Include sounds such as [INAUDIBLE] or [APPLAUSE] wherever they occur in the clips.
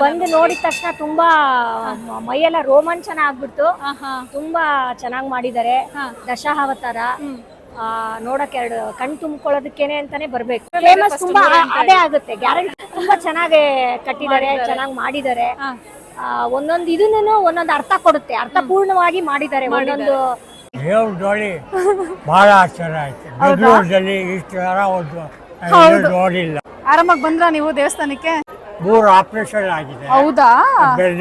ಬಂದು ನೋಡಿದ ತಕ್ಷಣ ತುಂಬಾ ಮ- ಮೈಯೆಲ್ಲ ರೋಮಾಂಚನ ಹಾ ತುಂಬಾ ಚೆನ್ನಾಗಿ ಮಾಡಿದ್ದಾರೆ. ದಶಾವತಾರ. ಹ್ಮ್. ಆ, ನೋಡಕ್ ಎರಡು ಕಣ್ ತುಂಬಿಕೊಳ್ಳೋದಕ್ಕೇನೆ ಅಂತಾನೆ ಬರ್ಬೇಕು. ಫೇಮಸ್ ತುಂಬಾ ಅದೇ ಆಗುತ್ತೆ. ಗ್ಯಾರಂಟಿ ತುಂಬಾ ಚೆನ್ನಾಗಿ ಕಟ್ಟಿದ್ದಾರೆ ಚೆನ್ನಾಗಿ ಮಾಡಿದ್ದಾರೆ. ಆ, ಒಂದೊಂದು ಇದನ್ನು ಒಂದೊಂದು ಅರ್ಥ ಕೊಡುತ್ತೆ. ಅರ್ಥಪೂರ್ಣವಾಗಿ ಮಾಡಿದ್ದಾರೆ ಒಂದೊಂದು. ದೇವ್ರ ಜೋಡಿ ಬಹಳ ಆಶ್ಚರ್ಯ ಆಯ್ತು. ಬೆಂಗಳೂರಲ್ಲಿ ಇಷ್ಟು ತರ ಒಂದು ಎಲ್ಲೂ ನೋಡಿಲ್ಲ. ಆರಾಮಾಗಿ ಬಂದ್ರ ನೀವು ದೇವಸ್ಥಾನಕ್ಕೆ? ಮೂರು ಆಪರೇಷನ್ ಆಗಿದೆ. ಹೌದಾ? ಬೇರೆ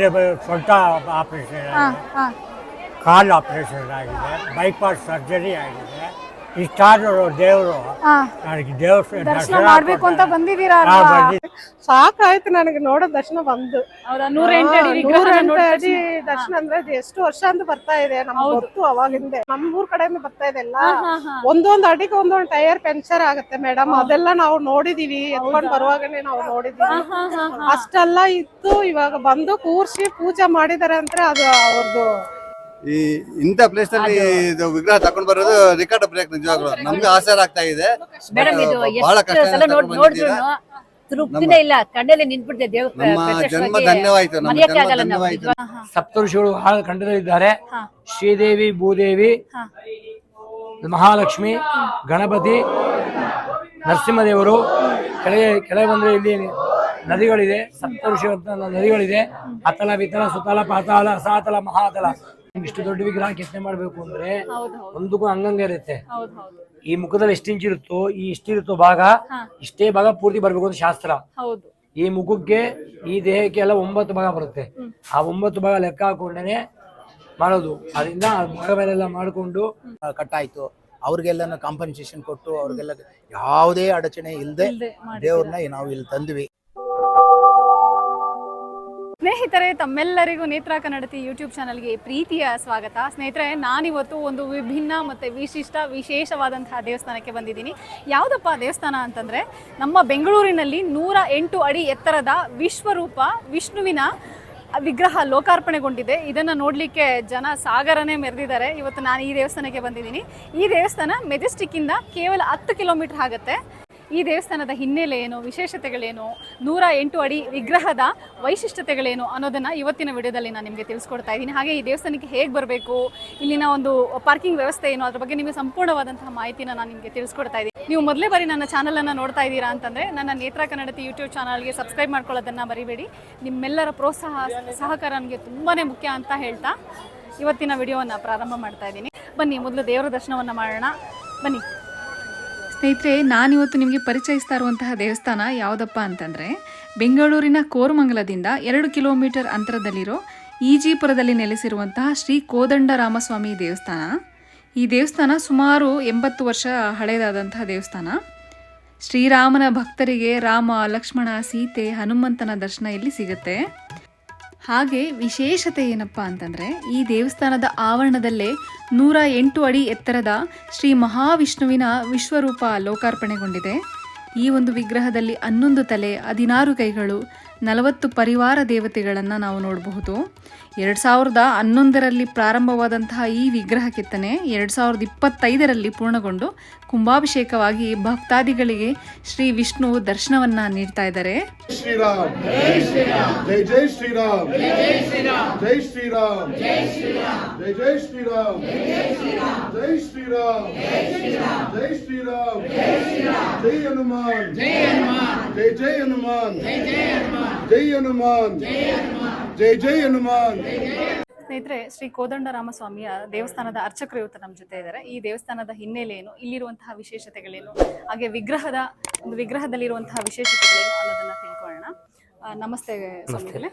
ಸ್ವಂತ ಆಪರೇಷನ್ ಹಾ ಆಗಿದೆ. ಹಾ. ಕಾಲು ಆಪರೇಷನ್ ಆಗಿದೆ. ಬೈಪಾಸ್ ಸರ್ಜರಿ ಆಗಿದೆ. ಇಷ್ಟಾದರೂ ದೇವರು. ಹಾ ನನಗೆ ದೇವ್ರ ದರ್ಶನ ಮಾಡ್ಬೇಕು ಅಂತ ಬಂದಿದ್ದೀರಾ ಅಲ್ವಾ? ಬಂದಿದ್ದೆ. ಸಾಕಾಯ್ತು ನನಗೆ ನೋಡೋ ದರ್ಶನ ಬಂದು. ಅಡಿ ನೂರ ವಿಗ್ರಹನ ಎಂಟು ನೋಡಿದ ಅಡಿ ದರ್ಶನ ಅಂದ್ರೆ ಅದು ಎಷ್ಟು ವರ್ಷ ಅಂತ ಬರ್ತಾ ಇದೆ ನಮ್ಗೆ ಗೊತ್ತು ಅವಾಗಿಂದ. ನಮ್ ಊರ್ ಕಡೆಯಿಂದ ಬರ್ತಾ ಇದೆ ಎಲ್ಲ. ಒಂದೊಂದ್ ಅಡಿಗೆ ಒಂದೊಂದ್ ಟೈರ್ ಪಂಚರ್ ಆಗುತ್ತೆ ಮೇಡಮ್ ಅದೆಲ್ಲ ನಾವು ನೋಡಿದೀವಿ. ಎತ್ಕೊಂಡ್ ಬರುವಾಗನೇ ನಾವು ನೋಡಿದೀವಿ. ಅಷ್ಟೆಲ್ಲ ಇತ್ತು. ಇವಾಗ ಬಂದು ಕೂರ್ಸಿ ಪೂಜೆ ಮಾಡಿದಾರೆ ಅಂದ್ರೆ ಅದು ಅವ್ರದ್ದು ಈ ಇಂಥ ಪ್ಲೇಸ್ನಲ್ಲಿ ಇದು ವಿಗ್ರಹ ತಕೊಂಡ್ ಬರೋದು ರೆಕಾರ್ಡ್ ಬ್ರೇಕ್ ನಿಜವಾಗ್ಲು. ನಮ್ಗೆ ಆಸರ ಆಗ್ತಾ ಇದೆ. ಮೇಡಮ್ ಇದು ಬಹಳ ಕಷ್ಟ ಸಲ ನೋಡ್ ನೋಡಿದ್ರು ತೃಪ್ತಿನೇ ಇಲ್ಲ. ಕಣ್ಣಲ್ಲಿ ನಿಂತ್ಬಿಡ್ತೆ ದೇವ್ರ ನಮ್ಮ ಜನ್ಮ ಧನ್ಯವಾಯ್ತು ನಮ್ಮ ಮರೆಯಕ್ಕೆ ಜನ್ಮ ಆಗಲ್ಲ ನಾವು ಧನ್ಯವಾಯ್ತು. ಸಪ್ತಋಷಿಗಳು ಬಹಳ ಖಂಡದಲ್ಲಿದ್ದಾರೆ ಶ್ರೀದೇವಿ ಭೂದೇವಿ ಮಹಾಲಕ್ಷ್ಮಿ ಗಣಪತಿ ನರಸಿಂಹದೇವರು. ಕೆಳಗೆ ಕೆಳಗೆ ಬಂದ್ರೆ ಇಲ್ಲಿ ನದಿಗಳಿದೆ. ಸಪ್ತಋಷಿ ಅಂತ ನದಿಗಳಿದೆ. ಅತಲ ವಿತಲ ಸುತಲ ಪಾತಾಳ ಸಾತಲ ಮಹಾತಲ. ಇಷ್ಟು ದೊಡ್ಡ ವಿಗ್ರಹ ಕೆತ್ತನೆ ಮಾಡ್ಬೇಕು ಅಂದ್ರೆ ಒಂದಕ್ಕೂ ಹಂಗಂಗೆ ಇರುತ್ತೆ. ಈ ಮುಖದಲ್ಲಿ ಎಷ್ಟು ಇಂಚ್ ಇರುತ್ತೋ ಈ ಇಷ್ಟಿರುತ್ತೋ ಭಾಗ ಇಷ್ಟೇ ಭಾಗ ಪೂರ್ತಿ ಬರ್ಬೇಕು ಅಂತ ಶಾಸ್ತ್ರ. ಈ ಮುಖಕ್ಕೆ ಈ ದೇಹಕ್ಕೆ ಎಲ್ಲ ಒಂಬತ್ತು ಭಾಗ ಬರುತ್ತೆ. ಆ ಒಂಬತ್ತು ಭಾಗ ಲೆಕ್ಕ ಹಾಕೊಂಡೇನೆ ಮಾಡೋದು. ಅದರಿಂದ ಆ ಮೇಲೆಲ್ಲ ಮಾಡಿಕೊಂಡು ಕಟ್ಟಾಯ್ತು. ಅವ್ರಿಗೆಲ್ಲ ಕಾಂಪನ್ಸೇಷನ್ ಕೊಟ್ಟು ಅವ್ರಿಗೆಲ್ಲ ಯಾವುದೇ ಅಡಚಣೆ ಇಲ್ಲದೆ ದೇವ್ರನ್ನ ನಾವು ಇಲ್ಲಿ ತಂದ್ವಿ. ಸ್ನೇಹಿತರೆ, ತಮ್ಮೆಲ್ಲರಿಗೂ ನೇತ್ರ ಕನ್ನಡತಿ ಯೂಟ್ಯೂಬ್ ಚಾನಲ್ಗೆ ಪ್ರೀತಿಯ ಸ್ವಾಗತ. ಸ್ನೇಹಿತರೆ, ನಾನಿವತ್ತು ಒಂದು ವಿಭಿನ್ನ ಮತ್ತು ವಿಶಿಷ್ಟ, ವಿಶೇಷವಾದಂತಹ ದೇವಸ್ಥಾನಕ್ಕೆ ಬಂದಿದ್ದೀನಿ. ಯಾವುದಪ್ಪ ದೇವಸ್ಥಾನ ಅಂತಂದರೆ, ನಮ್ಮ ಬೆಂಗಳೂರಿನಲ್ಲಿ ನೂರ ಎಂಟು ಅಡಿ ಎತ್ತರದ ವಿಶ್ವರೂಪ ವಿಷ್ಣುವಿನ ವಿಗ್ರಹ ಲೋಕಾರ್ಪಣೆಗೊಂಡಿದೆ. ಇದನ್ನು ನೋಡಲಿಕ್ಕೆ ಜನ ಸಾಗರನೇ ಮೆರೆದಿದ್ದಾರೆ. ಇವತ್ತು ನಾನು ಈ ದೇವಸ್ಥಾನಕ್ಕೆ ಬಂದಿದ್ದೀನಿ. ಈ ದೇವಸ್ಥಾನ ಮೆಜೆಸ್ಟಿಕ್ಕಿಂದ ಕೇವಲ ಹತ್ತು ಕಿಲೋಮೀಟರ್ ಆಗುತ್ತೆ. ಈ ದೇವಸ್ಥಾನದ ಹಿನ್ನೆಲೆ ಏನು ವಿಶೇಷತೆಗಳೇನು, ನೂರ ಎಂಟು ಅಡಿ ವಿಗ್ರಹದ ವೈಶಿಷ್ಟ್ಯತೆಗಳೇನು ಅನ್ನೋದನ್ನು ಇವತ್ತಿನ ವಿಡಿಯೋದಲ್ಲಿ ನಾನು ನಿಮಗೆ ತಿಳಿಸ್ಕೊಡ್ತಾ ಇದ್ದೀನಿ. ಹಾಗೆ ಈ ದೇವಸ್ಥಾನಕ್ಕೆ ಹೇಗೆ ಬರಬೇಕು, ಇಲ್ಲಿನ ಒಂದು ಪಾರ್ಕಿಂಗ್ ವ್ಯವಸ್ಥೆ ಏನು, ಅದ್ರ ಬಗ್ಗೆ ನಿಮಗೆ ಸಂಪೂರ್ಣವಾದಂತಹ ಮಾಹಿತಿನ ನಾನು ನಿಮಗೆ ತಿಳಿಸ್ಕೊಡ್ತಾ ಇದ್ದೀನಿ. ನೀವು ಮೊದಲೇ ಬಾರಿ ನನ್ನ ಚಾನಲನ್ನು ನೋಡ್ತಾ ಇದ್ದೀರಾ ಅಂತಂದರೆ, ನನ್ನ ನೇತ್ರ ಕನ್ನಡತಿ ಯೂಟ್ಯೂಬ್ ಚಾನಲ್ಗೆ ಸಬ್ಸ್ಕ್ರೈಬ್ ಮಾಡ್ಕೊಳ್ಳೋದನ್ನು ಬರಿಬೇಡಿ ನಿಮ್ಮೆಲ್ಲರ ಪ್ರೋತ್ಸಾಹ, ಸಹಕಾರ ನನಗೆ ತುಂಬಾ ಮುಖ್ಯ ಅಂತ ಹೇಳ್ತಾ ಇವತ್ತಿನ ವಿಡಿಯೋವನ್ನು ಪ್ರಾರಂಭ ಮಾಡ್ತಾ ಇದ್ದೀನಿ. ಬನ್ನಿ, ಮೊದಲು ದೇವರ ದರ್ಶನವನ್ನು ಮಾಡೋಣ. ಬನ್ನಿ. ಸ್ನೇಹಿತರೆ, ನಾನಿವತ್ತು ನಿಮಗೆ ಪರಿಚಯಿಸ್ತಾ ಇರುವಂತಹ ದೇವಸ್ಥಾನ ಯಾವುದಪ್ಪ ಅಂತಂದರೆ, ಬೆಂಗಳೂರಿನ ಕೋರಮಂಗಲದಿಂದ ಎರಡು ಕಿಲೋಮೀಟರ್ ಅಂತರದಲ್ಲಿರೋ ಈಜಿಪುರದಲ್ಲಿ ನೆಲೆಸಿರುವಂತಹ ಶ್ರೀ ಕೋದಂಡರಾಮಸ್ವಾಮಿ ದೇವಸ್ಥಾನ. ಈ ದೇವಸ್ಥಾನ ಸುಮಾರು ಎಂಬತ್ತು ವರ್ಷ ಹಳೆಯದಾದಂತಹ ದೇವಸ್ಥಾನ. ಶ್ರೀರಾಮನ ಭಕ್ತರಿಗೆ ರಾಮ, ಲಕ್ಷ್ಮಣ, ಸೀತೆ, ಹನುಮಂತನ ದರ್ಶನ ಇಲ್ಲಿ ಸಿಗುತ್ತೆ. ಹಾಗೆ ವಿಶೇಷತೆ ಏನಪ್ಪ ಅಂತಂದರೆ ಈ ದೇವಸ್ಥಾನದ ಆವರಣದಲ್ಲೇ ನೂರ ಎಂಟು ಅಡಿ ಎತ್ತರದ ಶ್ರೀ ಮಹಾವಿಷ್ಣುವಿನ ವಿಶ್ವರೂಪ ಲೋಕಾರ್ಪಣೆಗೊಂಡಿದೆ. ಈ ಒಂದು ವಿಗ್ರಹದಲ್ಲಿ ಹನ್ನೊಂದು ತಲೆ, ಹದಿನಾರು ಕೈಗಳು ನಲವತ್ತು ಪರಿವಾರ ದೇವತೆಗಳನ್ನು ನಾವು ನೋಡಬಹುದು. ಎರಡು ಸಾವಿರದ ಹನ್ನೊಂದರಲ್ಲಿ ಪ್ರಾರಂಭವಾದಂತಹ ಈ ವಿಗ್ರಹ ಕೆತ್ತನೆ ಎರಡು ಸಾವಿರದ ಇಪ್ಪತ್ತೈದರಲ್ಲಿ ಪೂರ್ಣಗೊಂಡು ಕುಂಭಾಭಿಷೇಕವಾಗಿ ಭಕ್ತಾದಿಗಳಿಗೆ ಶ್ರೀ ವಿಷ್ಣು ದರ್ಶನವನ್ನು ನೀಡ್ತಾ ಇದ್ದಾರೆ. ಶ್ರೀರಾಮ್. ಜೈ ಹನುಮಾನ್ ಜೈ ಹನುಮಾನ್. ಜೈ ಜೈ ಹನುಮಾನ್. ಜೈ Hanuman. ಜೈ ಜೈ Hanuman. ಸ್ನೇಹಿತರೆ ಶ್ರೀ ಕೋದಂಡರಾಮಸ್ವಾಮಿಯ ದೇವಸ್ಥಾನದ ಅರ್ಚಕರು ಇವತ್ತು ನಮ್ಮ ಜೊತೆ ಇದ್ದಾರೆ. ಈ ದೇವಸ್ಥಾನದ ಹಿನ್ನೆಲೆ ಏನು ಇಲ್ಲಿರುವಂತಹ ವಿಶೇಷತೆಗಳೇನು? ಹಾಗೆ ವಿಗ್ರಹದ ಒಂದು ವಿಗ್ರಹದಲ್ಲಿರುವಂತಹ ವಿಶೇಷತೆಗಳೇನು ಅನ್ನೋದನ್ನ ತಿಳ್ಕೊಳ್ಳೋಣ. ನಮಸ್ತೆ ಸ್ವಾಮಿಗಳೇ.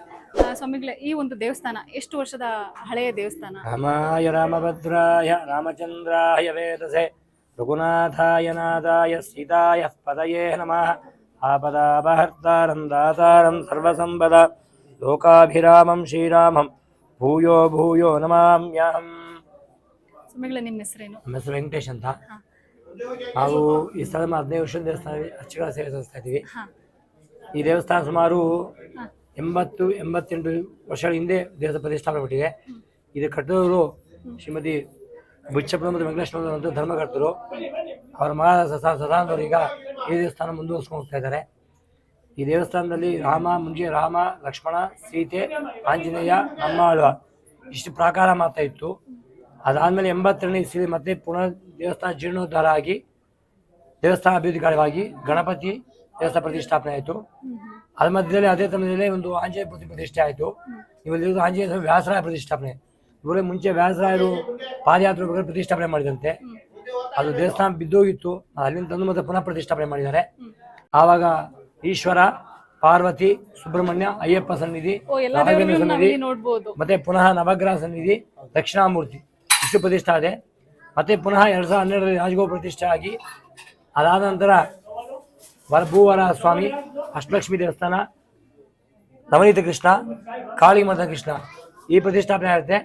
ಸ್ವಾಮಿಗಳೇ ಈ ಒಂದು ದೇವಸ್ಥಾನ ಎಷ್ಟು ವರ್ಷದ ಹಳೆಯ ದೇವಸ್ಥಾನ? ರಾಮಾಯ ರಾಮಭದ್ರಾಯ ರಾಮಚಂದ್ರಾಯ ವೇದಸೆ. ರಘುನಾಥಾಯ ನಾದಾಯ ಸೀತಾಯ ಪದಯೇ ನಮಃ. ಆಪದಾಪಹರ್ತಾರಂ ದಾತಾರಂ ಸರ್ವಸಂಪದ ಲೋಕಾಭಿರಾಮಂ ಶ್ರೀರಾಮಂ ಭೂಯೋ ಭೂಯೋ ನಮಾಮ್ಯಹಂ ಸ್ವಾಮಿಗಳೇ ನಿಮ್ಮ ಹೆಸರೇನು? ನಮ್ಮ ಹೆಸರು ವೆಂಕಟೇಶ್ ಅಂತ. ನಾವು ಈ ಸ್ಥಳ ಹದಿನೈದು ವರ್ಷದ ದೇವಸ್ಥಾನ ಅರ್ಚಕರ ಸೇವೆ ಸಲ್ಲಿಸ್ತಾ ಇದ್ದೀವಿ. ಈ ದೇವಸ್ಥಾನ ಸುಮಾರು ಎಂಬತ್ತು ಎಂಬತ್ತೆಂಟು ವರ್ಷಗಳ ಹಿಂದೆ ದೇವಸ್ಥಾನ ಪ್ರತಿಷ್ಠಾಪನೆ ಬಿಟ್ಟಿದೆ ಇದು ಕಟ್ಟಿದವರು ಶ್ರೀಮತಿ ಬುಚ್ಚಪ್ಪನ ಮತ್ತು ವೆಂಕಟೇಶ್ವರ ಧರ್ಮಕರ್ತರು. ಅವರ ಮಗ ಸದಾನಂದವರು ಈಗ ಈ ದೇವಸ್ಥಾನ ಮುಂದುವರ್ಸ್ಕೊಂಡು ಹೋಗ್ತಾ ಇದ್ದಾರೆ. ಈ ದೇವಸ್ಥಾನದಲ್ಲಿ ರಾಮ ಮುಂಜೆ ರಾಮ, ಲಕ್ಷ್ಮಣ, ಸೀತೆ, ಆಂಜನೇಯ, ನಮ್ಮಾಳ್ವ ಇಷ್ಟು ಪ್ರಾಕಾರ ಮಾಡ್ತಾ ಇತ್ತು. ಅದಾದಮೇಲೆ ಎಂಬತ್ತೆರಡನೇ ಇಸ್ವಿ ಮತ್ತೆ ಪುನಃ ದೇವಸ್ಥಾನ ಜೀರ್ಣೋದ್ಧಾರ ಆಗಿ ದೇವಸ್ಥಾನ ಅಭಿವೃದ್ಧಿ ಕಾರ್ಯವಾಗಿ ಗಣಪತಿ ದೇವಸ್ಥಾನ ಪ್ರತಿಷ್ಠಾಪನೆ ಆಯಿತು. ಅದ್ರ ಮಧ್ಯದಲ್ಲಿ ಅದೇ ಸಮಯದಲ್ಲಿ ಒಂದು ಆಂಜನೇಯ ಪ್ರತಿ ಪ್ರತಿಷ್ಠೆ ಆಯಿತು. ಇವತ್ತು ಆಂಜನೇಯ ವ್ಯಾಸರಾಯ ಪ್ರತಿಷ್ಠಾಪನೆ. ಇವರೇ ಮುಂಚೆ ವ್ಯಾಸರಾಯರು ಪಾದಯಾತ್ರೆ ಪ್ರತಿಷ್ಠಾಪನೆ ಮಾಡಿದಂತೆ. ಅದು ದೇವಸ್ಥಾನ ಬಿದ್ದೋಗಿತ್ತು. ಅಲ್ಲಿಂದ ತಂದು ಮತ್ತೆ ಪುನಃ ಪ್ರತಿಷ್ಠಾಪನೆ ಮಾಡಿದ್ದಾರೆ. ಆವಾಗ ಈಶ್ವರ ಪಾರ್ವತಿ ಸುಬ್ರಹ್ಮಣ್ಯ ಅಯ್ಯಪ್ಪ ಸನ್ನಿಧಿ ರಾಘವೇಂದ್ರ ಸನ್ನಿಧಿ ಮತ್ತೆ ಪುನಃ ನವಗ್ರಹ ಸನ್ನಿಧಿ ದಕ್ಷಿಣಾಮೂರ್ತಿ ಇಷ್ಟು ಪ್ರತಿಷ್ಠಾ ಇದೆ. ಮತ್ತೆ ಪುನಃ ಎರಡ್ ಸಾವಿರದ ಹನ್ನೆರಡರಲ್ಲಿ ರಾಜಗೋಪ ಪ್ರತಿಷ್ಠೆ ಆಗಿ ಅದಾದ ನಂತರ ವರ ಭೂವರ ಸ್ವಾಮಿ ಅಷ್ಟಲಕ್ಷ್ಮಿ ದೇವಸ್ಥಾನ ನವನೀತ ಕೃಷ್ಣ ಕಾಳಿಮಠ ಕೃಷ್ಣ ಈ ಪ್ರತಿಷ್ಠಾಪನೆ ಆಗುತ್ತೆ.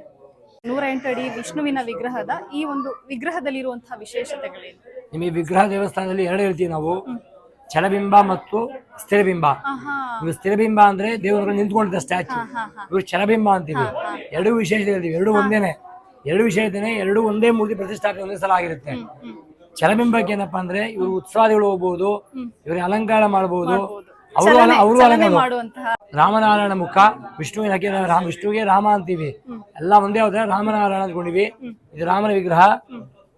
ನೂರ ಎಂಟು ಅಡಿ ವಿಷ್ಣುವಿನ ವಿಗ್ರಹದ ಈ ಒಂದು ವಿಗ್ರಹದಲ್ಲಿರುವಂತಹ ವಿಶೇಷತೆಗಳೇನು? ನಿಮಗೆ ವಿಗ್ರಹ ದೇವಸ್ಥಾನದಲ್ಲಿ ಎರಡು ಹೇಳ್ತೀವಿ ನಾವು. ಚಲಬಿಂಬ ಮತ್ತು ಸ್ಥಿರಬಿಂಬ. ಇವು ಸ್ಥಿರಬಿಂಬ ಅಂದ್ರೆ ದೇವರು ನಿಂತ್ಕೊಂಡಿದ್ದ ಸ್ಟ್ಯಾಚು ಇವು ಚಲಬಿಂಬ ಅಂತೀವಿ ಎರಡು ವಿಶೇಷತೆ ಹೇಳ್ತೀವಿ. ಎರಡು ಒಂದೇನೆ. ಎರಡು ವಿಷಯದೇನೆ ಎರಡು ಒಂದೇ ಮೂರ್ತಿ ಪ್ರತಿಷ್ಠಾಪನೆ ಒಂದೇ ಸಲ ಆಗಿರುತ್ತೆ. ಚಲಬಿಂಬಕ್ಕೆ ಏನಪ್ಪಾ ಅಂದ್ರೆ ಇವರು ಉತ್ಸವಾದಿಗಳು ಹೋಗ್ಬಹುದು ಇವ್ರಿಗೆ ಅಲಂಕಾರ ಮಾಡಬಹುದು ಅವರು ಅವರು ಮಾಡುವಂತಹ ರಾಮನಾರಾಯಣ ಮುಖ ವಿಷ್ಣುವಿನ ಹಾಕಿ ರಾಮ ವಿಷ್ಣುವಿಗೆ ರಾಮ ಅಂತೀವಿ. ಎಲ್ಲ ಒಂದೇ ಹೋದ್ರೆ ರಾಮನಾರಾಯಣ ಅಂದ್ಕೊಂಡಿವಿ. ಇದು ರಾಮನ ವಿಗ್ರಹ.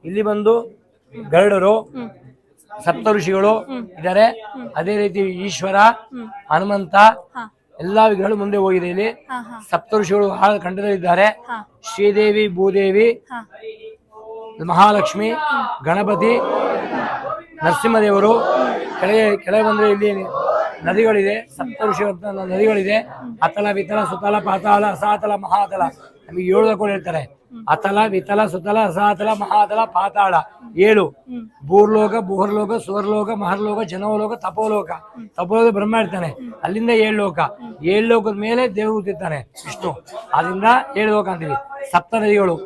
ಇಲ್ಲಿ ಬಂದು ಗರುಡರು ಸಪ್ತ ಋಷಿಗಳು ಇದ್ದಾರೆ. ಅದೇ ರೀತಿ ಈಶ್ವರ ಹನುಮಂತ ಎಲ್ಲಾ ವಿಗ್ರಹಗಳು ಮುಂದೆ ಹೋಗಿದೆ ಇಲ್ಲಿ. ಸಪ್ತ ಋಷಿಗಳು ಆ ಕಂಠದಲ್ಲಿದ್ದಾರೆ ಶ್ರೀದೇವಿ ಭೂದೇವಿ ಮಹಾಲಕ್ಷ್ಮಿ ಗಣಪತಿ ನರಸಿಂಹದೇವರು. ಕೆಳಗೆ ಕೆಳಗೆ ಬಂದ್ರೆ ಇಲ್ಲಿ ನದಿಗಳಿದೆ ಸಪ್ತ ಋಷಿ ಅಂತ ನದಿಗಳಿದೆ. ಅತಲ ವಿತಲ ಸುತಲ, ಪಾತಾಳ, ಅಸಾತಲ, ಮಹಾತಲ. ನಮಗೆ ಏಳು ಹೇಳ್ತಾರೆ. ಅತಲ ವಿತಲ ಸುತಲ, ಅಸಾತಲ, ಮಹಾತಲ, ಪಾತಾಳ. ಏಳು. ಭೂರ್ಲೋಕ, ಭೂಹರ್ಲೋಕ, ಸುವರ್ಲೋಕ, ಮಹರ್ಲೋಕ, ಜನವಲೋಕ, ತಪೋಲೋಕ. ತಪೋಲೋಕ ಬ್ರಹ್ಮ ಇರ್ತಾನೆ. ಅಲ್ಲಿಂದ ಏಳು ಲೋಕ. ಏಳು ಲೋಕದ ಮೇಲೆ ದೇವರು ಕೂತಿರ್ತಾನೆ ವಿಷ್ಣು. ಅದರಿಂದ ಏಳು ಲೋಕ ಅಂತೀವಿ. ಸಪ್ತ ನದಿಗಳು.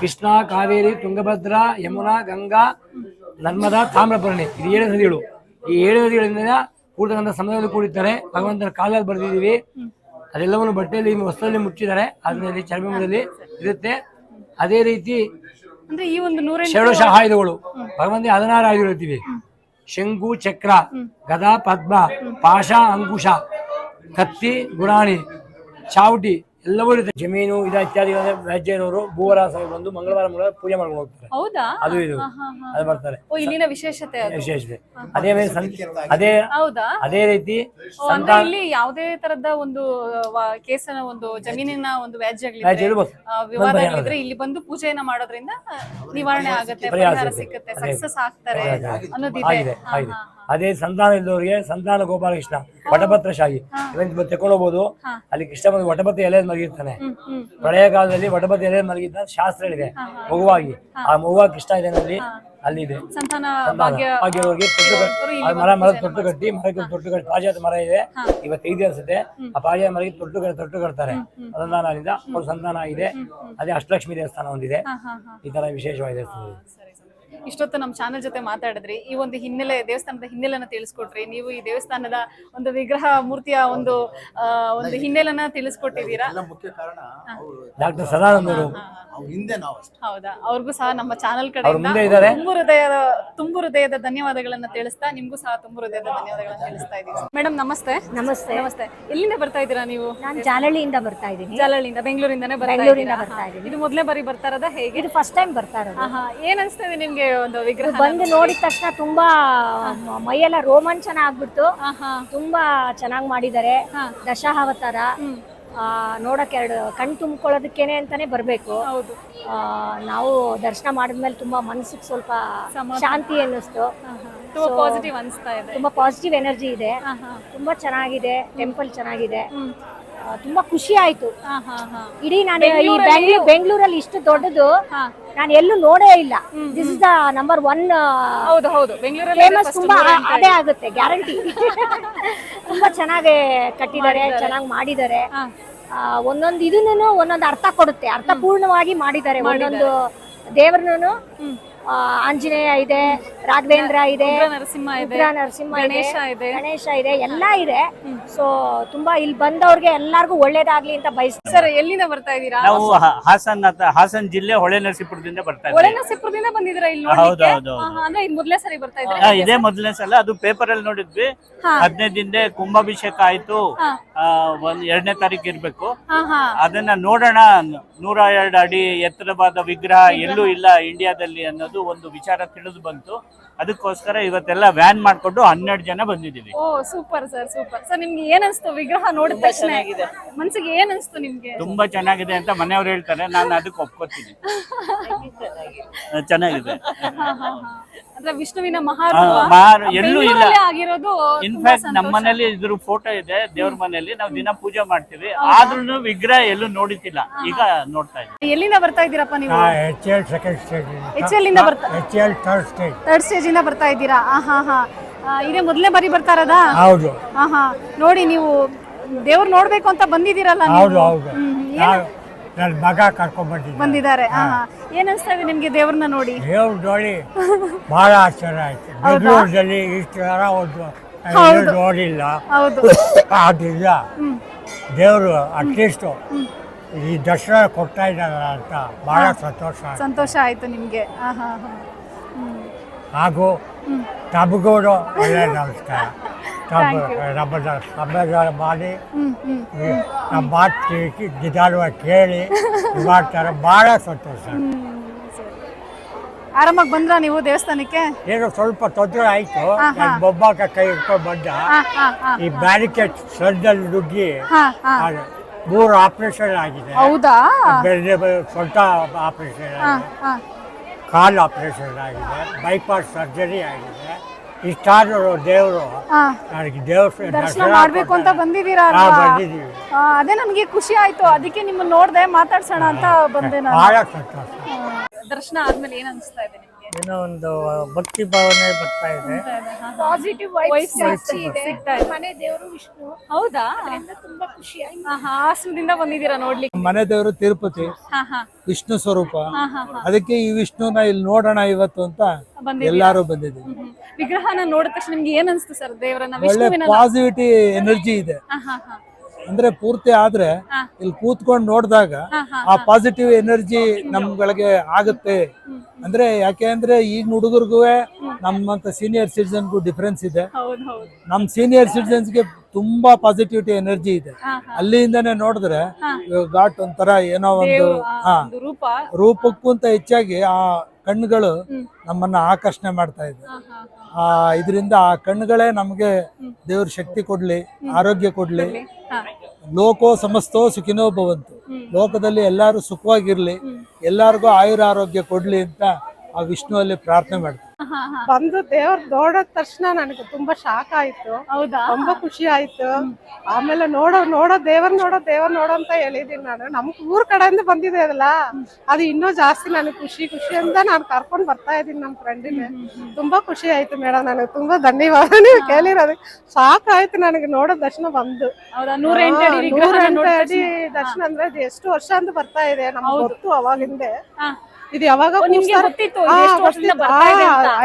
ಕೃಷ್ಣ, ಕಾವೇರಿ, ತುಂಗಭದ್ರಾ, ಯಮುನಾ, ಗಂಗಾ, ನರ್ಮದಾ, ತಾಮ್ರಪರ್ಣಿ. ಇದು ಏಳು ನದಿಗಳು. ಈ ಏಳು ನದಿಗಳಿಂದ ಕೂಡತಕ್ಕಂಥ ಸಮಯದಲ್ಲಿ ಕೂಡಿದ್ದಾರೆ. ಭಗವಂತನ ಕಾಲದಲ್ಲಿ ಬರೆದಿದ್ದೀವಿ. ಅದೆಲ್ಲವನ್ನು ಬಟ್ಟೆಯಲ್ಲಿ ವಸ್ತ್ರದಲ್ಲಿ ಮುಚ್ಚಿದ್ದಾರೆ. ಅದರಲ್ಲಿ ಚರ್ಮದಲ್ಲಿ ಇರುತ್ತೆ. ಅದೇ ರೀತಿ ಅಂದ್ರೆ ಈ ಒಂದು ನೂರ ಷೋಡಶ ಆಯುಧಗಳು. ಭಗವಂತ ಹದಿನಾರು ಆಯುಧ ಇರ್ತೀವಿ ಶಂಕು ಚಕ್ರ ಗದಾ ಪದ್ಮ ಪಾಶ ಅಂಕುಶ ಕತ್ತಿ ಗುರಾಣಿ ಚಾವುಟಿ ಎಲ್ಲವೂ ಇರುತ್ತೆ ಜಮೀನು ಇದ ಇತ್ಯಾದಿ ವ್ಯಾಜ್ಯನವರು ಭೂವರ ಸ್ವಾಮಿ ಬಂದು ಮಂಗಳವಾರ ಮಂಗಳವಾರ ಪೂಜೆ ಮಾಡ್ಕೊಂಡು ಹೋಗ್ತಾರೆ. ಹೌದಾ? ಅದು ಇದು. ಅದು ಬರ್ತಾರೆ ಓ ಇಲ್ಲಿನ ವಿಶೇಷತೆ ಅದು. ವಿಶೇಷತೆ. ಅದೇ ಮೇಲೆ ಸಂ- ಅದೇ ಹೌದಾ? ಅದೇ ರೀತಿ ಓ, ಅಂದ್ರೆ ಇಲ್ಲಿ ಯಾವುದೇ ತರದ ಒಂದು ವ- ಕೇಸನ ಒಂದು ಜಮೀನಿನ ಒಂದು ವ್ಯಾಜ್ಯಗಳಿದ್ರೆ ವ್ಯಾಜ್ಯ ಇರ್ಬೋದು. ಆ, ವಿವಾದಗಳಿದ್ರೆ ಇಲ್ಲಿ ಬಂದು ಪೂಜೆಯನ್ನ ಮಾಡೋದ್ರಿಂದ ನಿವಾರಣೆ ಆಗುತ್ತೆ ಪರಿಹಾರ ಸಿಗುತ್ತೆ ಸಕ್ಸಸ್ ಆಗ್ತಾರೆ ಅನ್ನೋದಿದೆ. ಆಗಿದೆ ಆಗಿದೆ. ಅದೇ ಸಂತಾನ ಇದ್ದವರಿಗೆ ಸಂತಾನ ಗೋಪಾಲಕೃಷ್ಣ ವಟಪತ್ರ ಶಾಹಿ ಇವನ್ ಹೋಗ್ಬೋದು ಅಲ್ಲಿ ಕೃಷ್ಣ ಬಂದು ವಟಪತ್ರ ಎಲೆ ಮಲಗಿರ್ತಾನೆ. ಪ್ರಳಯ ಕಾಲದಲ್ಲಿ ವಟಪತ್ರ ಎಲೆ ಮಲಗಿದ್ದ ಶಾಸ್ತ್ರ ಇದೆ. ಮಗುವಾಗಿ. ಆ ಮಗುವಾಗಿ ಕೃಷ್ಣ ಇದೆ ಅಲ್ಲಿ. ಇದೆ ಸಂತಾನ ಸಂತಾನ. ತೊಟ್ಟು ಕಟ್ಟಿ ಮರ ಮರದ ತೊಟ್ಟು ಕಟ್ಟಿ ಮರಕ್ಕೆ ತೊಟ್ಟು ಕಟ್ಟಿ ಪಾರಿಜಾತ ಮರ ಇದೆ. ಇವತ್ತು ಐದು ಅನ್ಸುತ್ತೆ. ಆ ಪಾರಿಜಾತ ಮರಕ್ಕೆ ತೊಟ್ಟು ತೊಟ್ಟು ಕಟ್ತಾರೆ. ಸಂತಾನದಿಂದ ಅವ್ರ ಸಂತಾನ ಆಗಿದೆ ಅದೇ ಅಷ್ಟಲಕ್ಷ್ಮಿ ದೇವಸ್ಥಾನ ಒಂದಿದೆ. ಈ ತರ ವಿಶೇಷವಾದ ದೇವಸ್ಥಾನ ಸರಿ ಸರಿ. ಇಷ್ಟೊತ್ತು ನಮ್ಮ ಚಾನೆಲ್ ಜೊತೆ ಮಾತಾಡಿದ್ರಿ. ಈ ಒಂದು ಹಿನ್ನೆಲೆ ದೇವಸ್ಥಾನದ ಹಿನ್ನೆಲೆನ ತಿಳಿಸ್ಕೊಟ್ರಿ. ನೀವು ಈ ದೇವಸ್ಥಾನದ ಒಂದು ವಿಗ್ರಹ ಮೂರ್ತಿಯ ಒಂದು ಒಂದು ಹಿನ್ನೆಲೆನ ತಿಳಿಸ್ಕೊಟ್ಟಿದ್ದೀರಾ? ಎಲ್ಲ ಮುಖ್ಯ ಕಾರಣ ಡಾಕ್ಟರ್ ಸದಾನಂದರು ಅವ್ರ. ಹಿಂದೆ ನಾವು ಅಷ್ಟೇ ಹೌದಾ ಅವ್ರಿಗೂ ಸಹ ನಮ್ಮ ಚಾನೆಲ್ ಕಡೆ ತುಂಬು ಹೃದಯದ ತುಂಬು ಹೃದಯದ ಧನ್ಯವಾದಗಳನ್ನ ತಿಳಿಸ್ತಾ ನಿಮ್ಗೂ ಸಹ ತುಂಬು ಹೃದಯದ ಧನ್ಯವಾದಗಳನ್ನ ತಿಳಿಸ್ತಾ ಇದ್ದೀವಿ ಮೇಡಮ್ ನಮಸ್ತೆ. ನಮಸ್ತೆ. ನಮಸ್ತೆ. ಎಲ್ಲಿಂದ ಬರ್ತಾ ಇದ್ದೀರಾ ನೀವು? ನಾನು ಬರ್ತಾ ಇದ್ದೀನಿ. ಜಾಲಳಿಯಿಂದ ಬೆಂಗಳೂರಿಂದಾನೇ ಬರ್ತಾ ಬೆಂಗಳೂರಿಂದ? ಬರ್ತಾ ಇದ್ದೀನಿ. ಇದು ಮೊದಲೇ ಬಾರಿ ಬರ್ತಾ ಇರೋದಾ ಹೇಗೆ? ಇದು ಫಸ್ಟ್ ಟೈಮ್ ಬರ್ತಾ ಇರೋದು. ಆಹಾ ಏನ್ ಅನ್ಸ್ತಾ ಇದೆ ನಿಮ್ಗೆ? ಒಂದು ವಿಗ್ರಹ ಬಂದು ನೋಡಿದ ತಕ್ಷಣ ತುಂಬಾ ಮೈಯೆಲ್ಲ ರೋಮಾಂಚನ ಆಗ್ಬಿಡ್ತು. ತುಂಬಾ ಚೆನ್ನಾಗಿ ಮಾಡಿದ್ದಾರೆ. ದಶಾವತಾರ. ಆ, ನೋಡಕ್ಕೆ ಎರಡು ಕಣ್ ತುಂಬಿಕೊಳ್ಳೋದಕ್ಕೇನೆ ಅಂತಾನೆ ಬರ್ಬೇಕು. ನಾವು ದರ್ಶನ ಮಾಡಿದ್ಮೇಲೆ ತುಂಬಾ ಮನಸ್ಸಿಗೆ ಸ್ವಲ್ಪ ಶಾಂತಿ ಅನ್ನಿಸ್ತು. ತುಂಬಾ ಪಾಸಿಟಿವ್ ಅನ್ಸ್ತಾ ಇದೆ. ತುಂಬಾ ಪಾಸಿಟಿವ್ ಎನರ್ಜಿ ಇದೆ. ತುಂಬಾ ಚೆನ್ನಾಗಿದೆ. ಟೆಂಪಲ್ ಚೆನ್ನಾಗಿದೆ. ತುಂಬಾ ಖುಷಿ ಆಯ್ತು. ಇಡೀ ನಾನು ಈ ಬೆಂಗಳೂರು ಬೆಂಗಳೂರಲ್ಲಿ ಇಷ್ಟು ದೊಡ್ಡದು ನಾನು ಎಲ್ಲೂ ನೋಡೇ ಇಲ್ಲ. This is the number one ಹೌದು ಫೇಮಸ್ ತುಂಬಾ ಅದೇ ಆಗುತ್ತೆ ಗ್ಯಾರಂಟಿ [LAUGHS] ತುಂಬಾ ಚೆನ್ನಾಗಿ ಕಟ್ಟಿದ್ದಾರೆ ಚೆನ್ನಾಗಿ ಮಾಡಿದ್ದಾರೆ. ಒಂದೊಂದು ಇದನ್ನು ಒಂದೊಂದು ಅರ್ಥ ಕೊಡುತ್ತೆ. ಅರ್ಥಪೂರ್ಣವಾಗಿ ಮಾಡಿದ್ದಾರೆ. ಒಂದೊಂದು ದೇವ್ರನ್ನು ಆಂಜನೇಯ ಇದೆ ರಾಘವೇಂದ್ರ ಇದೆ ನರಸಿಂಹ ಇದೆ ನರಸಿಂಹ ಗಣೇಶ ಇದೆ. ಗಣೇಶ ಇದೆ ಎಲ್ಲ ಇದೆ. ಸೊ ತುಂಬಾ ಇಲ್ಲಿ ಬಂದವ್ರಿಗೆ ಎಲ್ಲಾರ್ಗು ಒಳ್ಳೇದಾಗ್ಲಿ ಅಂತ ಬಯಸ್ತಾರೆ ಸರ್ ಎಲ್ಲಿಂದ ಬರ್ತಾ ಇದ್ದೀರಾ? ನಾವು ಹ- ಹಾಸನ್ ಹತ್ರ ಹಾಸನ್ ಜಿಲ್ಲೆ ಹೊಳೆ ನರಸೀಪುರದಿಂದ ಬರ್ತಾ ಇದೆ ಇದ್ದೀವಿ ನರಸೀಪುರದಿಂದ ಬಂದಿದ್ದೀರಾ ಇಲ್ಲಿ ಹೌದು, ನೋಡ್ಲಿಕ್ಕೆ? ಹೌದು, ಹೌದು. ಹಾ, ಹಾ, ಅಂದ್ರೆ ಇದು ಮೊದಲೇ ಸರಿ ಬರ್ತಾ ಇದೆ ಇದ್ದೀರಾ ಇದೇ ಮೊದಲನೇ ಸಲ ಅದು ಪೇಪರ್ ಅಲ್ಲಿ ನೋಡಿದ್ವಿ. ಹದಿನೈದು ದಿನ ಕುಂಭಾಭಿಷೇಕ ಆಯ್ತು. ಆ, ಒಂದ್ ಎರಡನೇ ತಾರೀಕು ಇರ್ಬೇಕು. ಹಾ ಹಾ. ಅದನ್ನ ನೋಡೋಣ. ನೂರ ಎರಡು ಅಡಿ ಎತ್ತರವಾದ ವಿಗ್ರಹ ಎಲ್ಲೂ ಇಲ್ಲ ಇಂಡಿಯಾದಲ್ಲಿ ಅನ್ನೋದು ಒಂದು ವಿಚಾರ ತಿಳಿದು ಬಂತು. ಅದಕ್ಕೋಸ್ಕರ ಇವತ್ತೆಲ್ಲ ವ್ಯಾನ್ ಮಾಡ್ಕೊಂಡು ಹನ್ನೆರಡು ಜನ ಬಂದಿದ್ದೀವಿ. ಓ ಸೂಪರ್ ಸರ್ ಸೂಪರ್ ಸರ್ ನಿಮ್ಗೆ ಏನ್ ಅನ್ಸ್ತು ವಿಗ್ರಹ ನೋಡಿದ ತಕ್ಷಣ? ಮನ್ಸಿಗೆ ಏನ್ ಅನ್ಸ್ತು ನಿಮ್ಗೆ? ತುಂಬಾ ಚೆನ್ನಾಗಿದೆ ಅಂತ ಮನೆಯವ್ರು ಹೇಳ್ತಾರೆ. ನಾನು ಅದಕ್ಕೆ ಒಪ್ಕೋತೀನಿ. [LAUGHS] ಚೆನ್ನಾಗಿದೆ. [LAUGHS] ಅಂದ್ರೆ ವಿಷ್ಣುವಿನ ಮಹಾರು ಎಲ್ಲೂ ಇಲ್ಲ. ಆಗಿರೋದು ಇನ್ಫ್ಯಾಕ್ಟ್ ನಮ್ಮ ಸಂತೋಷ. ಮನೇಲಿ ಇದ್ರ ಫೋಟೋ ಇದೆ ದೇವ್ರ ಮನೆಯಲ್ಲಿ. ನಾವು ದಿನ ಪೂಜೆ ಮಾಡ್ತೀವಿ. ಆದ್ರೂ ವಿಗ್ರಹ ಎಲ್ಲೂ ನೋಡಿತಿಲ್ಲ ಈಗ ನೋಡ್ತಾ ಇದ್ದೀವಿ. ಎಲ್ಲಿಂದ ಬರ್ತಾ ಇದ್ದೀರಪ್ಪ ನೀವು? H L second stage HL ಇಂದ ಬರ್ತಾ- H L third stage third stage ಇಂದ ಬರ್ತಾ ಇದ್ದೀರಾ? ಹಾ ಹಾ. ಇದೇ ಮೊದಲನೇ ಬಾರಿ ಬರ್ತಾ ಇರೋದಾ? ಹೌದು. ಹಾ ಹಾ. ನೋಡಿ ನೀವು ದೇವ್ರು ನೋಡ್ಬೇಕು ಅಂತ ಬಂದಿದ್ದೀರಲ್ಲ ನೀವು? ಹೌದು ಹೌದು. ನನ್ನ ಮಗ ಕರ್ಕೊಂಡ್ ಬಂದಿದ್ದೆ ಬಂದಿದ್ದಾರೆ. ಏನ್ ಅನ್ಸ್ತಾ ಇದೆ ನಿಮ್ಗೆ ದೇವ್ರನ್ನ ನೋಡಿ? ದೇವ್ರ ನೋಡಿ ಬಹಳ ಆಶ್ಚರ್ಯ ಆಯ್ತು. [LAUGHS] ಬೆಂಗಳೂರಲ್ಲಿ ಇಷ್ಟು ಜನ ಒಂದು ಹೌದು. ಇದು ನೋಡಿಲ್ಲ. ಹೌದು. ಆದ್ರಿಂದ ದೇವರು ಅಟ್ಲೀಸ್ಟ್ ಈ ದರ್ಶನ ಕೊಡ್ತಾ ಇದ್ದಾರಲ್ಲ ಅಂತ ಬಹಳ ಸಂತೋಷ ಆಯ್ತು. ಸಂತೋಷ ಆಯ್ತು ನಿಮ್ಗೆ. ಹ್ಮ್. ಹಾಗೂ ತಬಗೋಡು ಒಳ್ಳೆ ನಮಸ್ಕಾರ. ತಮ್ಮ ನಮ್ಮನ್ನ ಸಮಾಧಾನ ಮಾಡಿ ನಮ್ಮ ಮಾತು ಕೇಳಿ ನಿಧಾನವಾಗಿ ಕೇಳಿ ಇದ್ ಮಾಡ್ತಾರೆ ಬಹಳ ಸಂತೋಷ. ಆರಾಮಾಗಿ ಬಂದ್ರಾ ನೀವು ದೇವಸ್ಥಾನಕ್ಕೆ? ಏನೋ ಸ್ವಲ್ಪ ತೊಂದರೆ ಆಯ್ತು. ಬೊಬ್ಬಾಕ ಕೈ ಇಟ್ಕೊಂಡು ಬಂದ. ಈ ಬ್ಯಾರಿಕೇಡ್ ಸಣ್ಣಲ್ಲಿ ನುಗ್ಗಿ ಮೂರು ಆಪರೇಷನ್ ಆಗಿದೆ. ಹೌದಾ? ಬೆಳೆ ಸ್ವಂತ ಆಪರೇಷನ್ ಕಾಲು ಆಪರೇಷನ್ ಆಗಿದೆ. ಬೈಪಾಸ್ ಸರ್ಜರಿ ಆಗಿದೆ. ಇಷ್ಟಾದರೂ ದೇವರು. ಹಾ. ನನಗೆ ದೇವ್ರ ದರ್ಶನ ಮಾಡ್ಬೇಕು ಅಂತ ಬಂದಿದ್ದೀರಾ ಹಾ ಅಲ್ವಾ? ಬಂದಿದ್ದೀವಿ. ಆ, ಅದೇ ನಮ್ಗೆ ಖುಷಿ ಆಯ್ತು. ಅದಕ್ಕೆ ನಿಮ್ಮನ್ನ ನೋಡ್ದೆ ಮಾತಾಡ್ಸೋಣ ಅಂತ ಬಂದೆ ನಾನು. ಬಹಳ ಸಂತೋಷ. ದರ್ಶನ ಆದ್ಮೇಲೆ ಏನ್ ಅನ್ಸ್ತಾ ಇದೆ ನಿಮ್ಗೆ? ಏನೋ ಒಂದು ಭಕ್ತಿ ಭಾವನೆ ಬರ್ತಾ ಇದೆ. ಪಾಸಿಟಿವ್ ವೈಬ್ಸ್ ಜಾಸ್ತಿ ಇದೆ. ಮನೆ ದೇವರು ವಿಷ್ಣು. ಹೌದಾ? ಅದರಿಂದ ತುಂಬಾ ಖುಷಿ ಹಾಸನದಿಂದ ಬಂದಿದ್ದೀರಾ ನೋಡ್ಲಿಕ್ಕೆ? ಮನೆ ದೇವರು ತಿರುಪತಿ. ವಿಷ್ಣು ಸ್ವರೂಪ. ಅದಕ್ಕೆ ಈ ವಿಷ್ಣುನ ಇಲ್ಲಿ ನೋಡೋಣ ಇವತ್ತು ಅಂತ ಎಲ್ಲಾರು ಬಂದಿದ್ದೀವಿ. ವಿಗ್ರಹನ ನೋಡಿದ ತಕ್ಷಣ ನಿಮ್ಗೆ ಏನ್ ಅನ್ಸ್ತು ಸರ್ ದೇವರನ್ನ? ಒಳ್ಳೆ ಪಾಸಿಟಿವಿಟಿ ಎನರ್ಜಿ ಇದೆ. ಅಂದ್ರೆ ಪೂರ್ತಿ ಆದ್ರೆ ಇಲ್ಲಿ ಕೂತ್ಕೊಂಡು ನೋಡಿದಾಗ ಆ ಪಾಸಿಟಿವ್ ಎನರ್ಜಿ ನಮ್ಗಳಿಗೆ ಆಗುತ್ತೆ. ಅಂದ್ರೆ ಯಾಕೆ ಅಂದ್ರೆ ಈಗ ಹುಡುಗರಿಗೂ ನಮ್ಮಂತ ಸೀನಿಯರ್ ಸಿಟಿಸನ್ಗೂ ಡಿಫ್ರೆನ್ಸ್ ಇದೆ. ನಮ್ ಸೀನಿಯರ್ ಸಿಟಿಸನ್ಸ್ಗೆ ತುಂಬಾ ಪಾಸಿಟಿವಿಟಿ ಎನರ್ಜಿ ಇದೆ. ಅಲ್ಲಿಂದಾನೆ ನೋಡಿದ್ರೆ ಘಾಟ್ ಒಂಥರ ಏನೋ ಒಂದು ರೂಪಕ್ಕೂ ಅಂತ ಹಾ. ಒಂದು ರೂಪ. ರೂಪಕ್ಕೂಂತ ಹೆಚ್ಚಾಗಿ ಆ ಕಣ್ಗಳು ನಮ್ಮನ್ನ ಆಕರ್ಷಣೆ ಮಾಡ್ತಾ ಇದೆ. ಆ ಇದರಿಂದ ಆ ಕಣ್ಣುಗಳೇ ನಮಗೆ ದೇವ್ರ ಶಕ್ತಿ ಕೊಡ್ಲಿ ಆರೋಗ್ಯ ಕೊಡ್ಲಿ. ಲೋಕೋ ಸಮಸ್ತೋ ಸುಖಿನೋ ಭವಂತು. ಲೋಕದಲ್ಲಿ ಎಲ್ಲರೂ ಸುಖವಾಗಿರ್ಲಿ ಎಲ್ಲರಿಗೂ ಆಯುರ ಆರೋಗ್ಯ ಕೊಡ್ಲಿ ಅಂತ ಆ ವಿಷ್ಣುವಲ್ಲಿ ಪ್ರಾರ್ಥನೆ ಮಾಡ್ತೀವಿ. ಬಂದು ದೇವ್ರ ನೋಡೋದ ತಕ್ಷಣ ನನಗೆ ತುಂಬಾ ಶಾಕ್ ಆಯ್ತು. ಹೌದಾ? ತುಂಬಾ ಖುಷಿ ಆಯ್ತು. ಆಮೇಲೆ ನೋಡೋ ನೋಡೋ ದೇವರ್ ನೋಡೋ ದೇವರ್ ನೋಡೋ ಅಂತ ಹೇಳಿದೀನಿ ನಾನು. ನಮ್ ಊರ್ ಕಡೆಯಿಂದ ಬಂದಿದೆ ಅದಲ್ಲ ಅದು ಇನ್ನೂ ಜಾಸ್ತಿ ನನಗೆ ಖುಷಿ ಖುಷಿ ಅಂತ ನಾನು ಕರ್ಕೊಂಡ್ ಬರ್ತಾ ಇದೀನಿ ನಮ್ ಫ್ರೆಂಡಿಗೆ ತುಂಬಾ ಖುಷಿ ಆಯ್ತು ಮೇಡಮ್ ನನಗೆ. ತುಂಬಾ ಧನ್ಯವಾದ ನೀವು ಕೇಳಿರೋದು. ಸಾಕ್ ಆಯ್ತು ನನಗೆ ನೋಡೋ ದರ್ಶನ ಬಂದು. ನೂರೆಂಟು ಅಡಿ ದರ್ಶನ ಅಂದ್ರೆ ಎಷ್ಟು ವರ್ಷ ಅಂತ ಬರ್ತಾ ಇದೆ. ನಮ್ಗೆ. ಗೊತ್ತು ಅವಾಗಿಂದೆ. ಇದು ಯಾವಾಗ?